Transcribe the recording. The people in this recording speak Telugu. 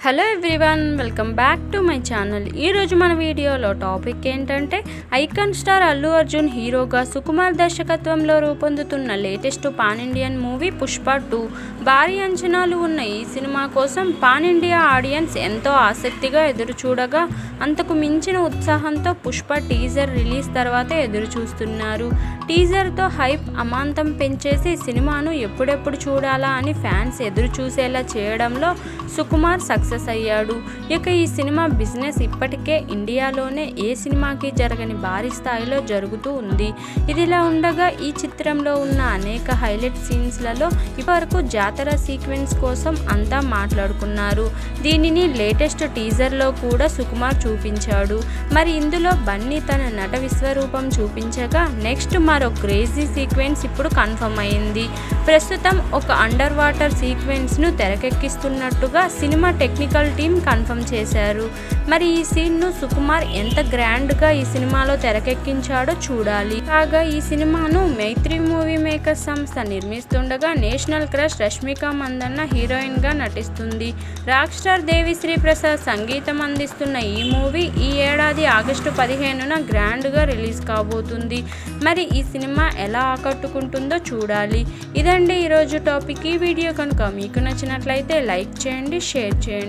Hello everyone welcome back to my channel ఈరోజు మన వీడియోలో టాపిక్ ఏంటంటే ఐకాన్ స్టార్ అల్లు అర్జున్ హీరోగా సుకుమార్ దర్శకత్వంలో రూపొందుతున్న latest pan Indian movie Pushpa two భారీ అంచనాలు ఉన్న ఈ సినిమా కోసం పాన్ ఇండియా ఆడియన్స్ ఎంతో ఆసక్తిగా ఎదురు చూడగా అంతకు మించిన ఉత్సాహంతో పుష్ప టీజర్ రిలీజ్ తర్వాత ఎదురు చూస్తున్నారు టీజర్తో హైప్ అమాంతం పెంచేసి సినిమాను ఎప్పుడెప్పుడు చూడాలా అని ఫ్యాన్స్ ఎదురు చూసేలా చేయడంలో సుకుమార్ సక్సెస్ అయ్యాడు. ఇక ఈ సినిమా బిజినెస్ ఇప్పటికే ఇండియాలోనే ఏ సినిమాకి జరగని భారీ స్థాయిలో జరుగుతూ ఉంది. ఇదిలా ఉండగా ఈ చిత్రంలో ఉన్న అనేక హైలైట్ సీన్స్లలో ఇప్పటివరకు జాతర సీక్వెన్స్ కోసం అంతా మాట్లాడుకున్నారు. దీనిని లేటెస్ట్ టీజర్లో కూడా సుకుమార్ చూపించాడు. మరి ఇందులో బన్నీ తన నట విశ్వరూపం చూపించగా నెక్స్ట్ మరో క్రేజీ సీక్వెన్స్ ఇప్పుడు కన్ఫర్మ్ అయింది. ప్రస్తుతం ఒక అండర్ వాటర్ సీక్వెన్స్ను తెరకెక్కిస్తున్నట్టుగా cinema tech technical team confirm చేశారు. మరి ఈ సీన్ను సుకుమార్ ఎంత గ్రాండ్గా ఈ సినిమాలో తెరకెక్కించాడో చూడాలి. కాగా ఈ సినిమాను మైత్రి మూవీ మేకర్స్ సంస్థ నిర్మిస్తుండగా నేషనల్ క్రష్ రష్మిక మందన్న హీరోయిన్గా నటిస్తుంది. రాక్ స్టార్ దేవిశ్రీ ప్రసాద్ సంగీతం అందిస్తున్న ఈ మూవీ ఈ ఏడాది ఆగస్టు పదిహేనున గ్రాండ్గా రిలీజ్ కాబోతుంది. మరి ఈ సినిమా ఎలా ఆకట్టుకుంటుందో చూడాలి. ఇదండి ఈరోజు టాపిక్. ఈ వీడియో కనుక మీకు నచ్చినట్లయితే లైక్ చేయండి షేర్ చేయండి.